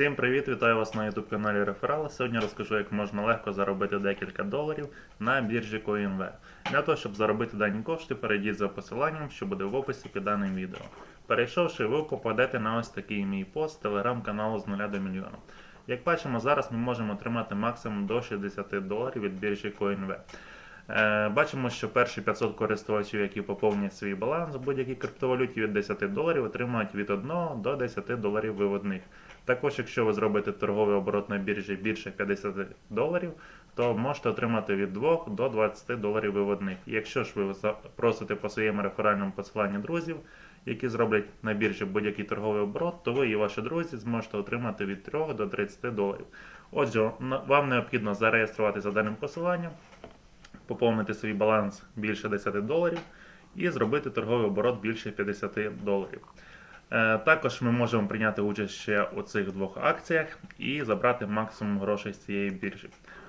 Всім привіт! Вітаю вас на YouTube каналі Реферали. Сьогодні розкажу, як можна легко заробити декілька доларів на біржі CoinV. Для того, щоб заробити дані кошти, перейдіть за посиланням, що буде в описі під даним відео. Перейшовши, ви попадете на ось такий мій пост телеграм-каналу з 0 до мільйона. Як бачимо, зараз ми можемо отримати максимум до 60 доларів від біржі CoinV. Е, Бачимо, що перші 500 користувачів, які поповнять свій баланс в будь-якій криптовалюті від 10 доларів, отримають від 1 до 10 доларів виводних. Також, якщо ви зробите торговий оборот на біржі більше 50 доларів, то можете отримати від 2 до 20 доларів виводних. Якщо ж ви запросите по своєму реферальному посиланню друзів, які зроблять на біржі будь-який торговий оборот, то ви і ваші друзі зможете отримати від 3 до 30 доларів. Отже, вам необхідно зареєструватися за даним посиланням, поповнити свій баланс більше 10 доларів і зробити торговий оборот більше 50 доларів. Е, Також ми можемо прийняти участь ще у цих двох акціях і забрати максимум грошей з цієї біржі.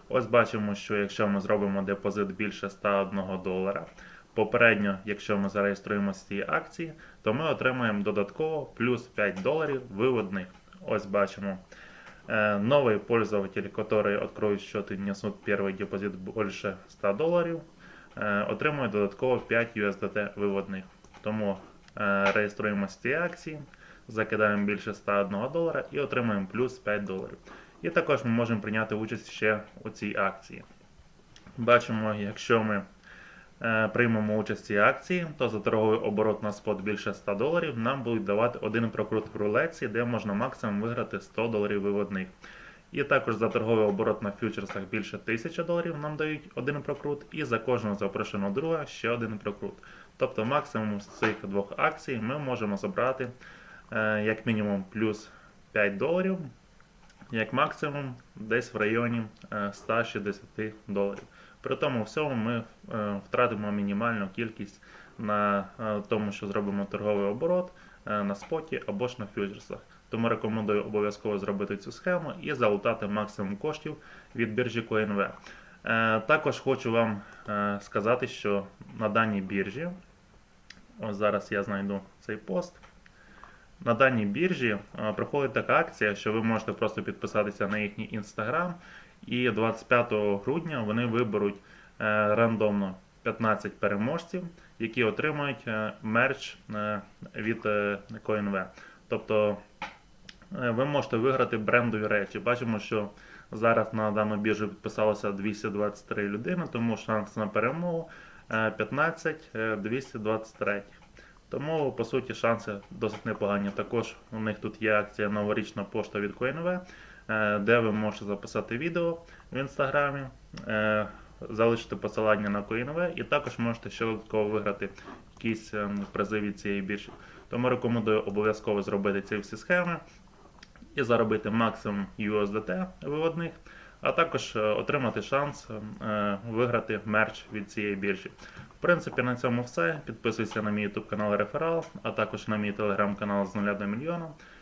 Ось бачимо, що якщо ми зробимо депозит більше 101 долара, попередньо, якщо ми зареєструємо з цієї акції, то ми отримаємо додатково плюс 5 доларів виводних. Ось бачимо. Э, Новые пользователи, которые откроют счет и внесут первый депозит больше 100 доларів, е, отримують додатково 5 USDT виводних. Тому е, реєструємо з цієї акції, закидаємо більше 101 долара і отримуємо плюс 5 доларів. І також ми можемо прийняти участь ще у цій акції. Бачимо, якщо ми е, приймемо участь в цій акції, то за торговий оборот на спот більше 100 доларів нам будуть давати один прокрут в рулетці, де можна максимум виграти 100 доларів виводних. І також за торговий оборот на фьючерсах більше 1000 доларів нам дають один прокрут, і за кожного запрошеного друга ще один прокрут. Тобто максимум з цих двох акцій ми можемо забрати е, як мінімум плюс 5 доларів, як максимум десь в районі е, 160 доларів. При тому всьому ми е, втратимо мінімальну кількість на е, тому, що зробимо торговий оборот е, на споті або ж на фьючерсах. Тому рекомендую обов'язково зробити цю схему і залутати максимум коштів від біржі CoinV. Також хочу вам сказати, що на даній біржі, ось зараз я знайду цей пост. На даній біржі проходить така акція, що ви можете просто підписатися на їхній інстаграм, і 25 грудня вони виберуть е, рандомно 15 переможців, які отримають е, мерч е, від CoinV. Тобто ви можете виграти брендові речі. Бачимо, що зараз на дану біржу підписалося 223 людини, тому шанс на перемогу е, 15 е, 223. Тому, по суті, шанси досить непогані. Також у них тут є акція новорічна пошта від CoinV, де ви можете записати відео в інстаграмі, е, залишити посилання на CoinV і також можете ще виграти якісь е, призи від цієї біржі. Тому рекомендую обов'язково зробити ці всі схеми і заробити максимум USDT виводних, а також е, отримати шанс е, виграти мерч від цієї біржі. В принципі, на цьому все. Підписуйся на мій YouTube канал Реферал, а також на мій телеграм-канал з 0 до мільйона.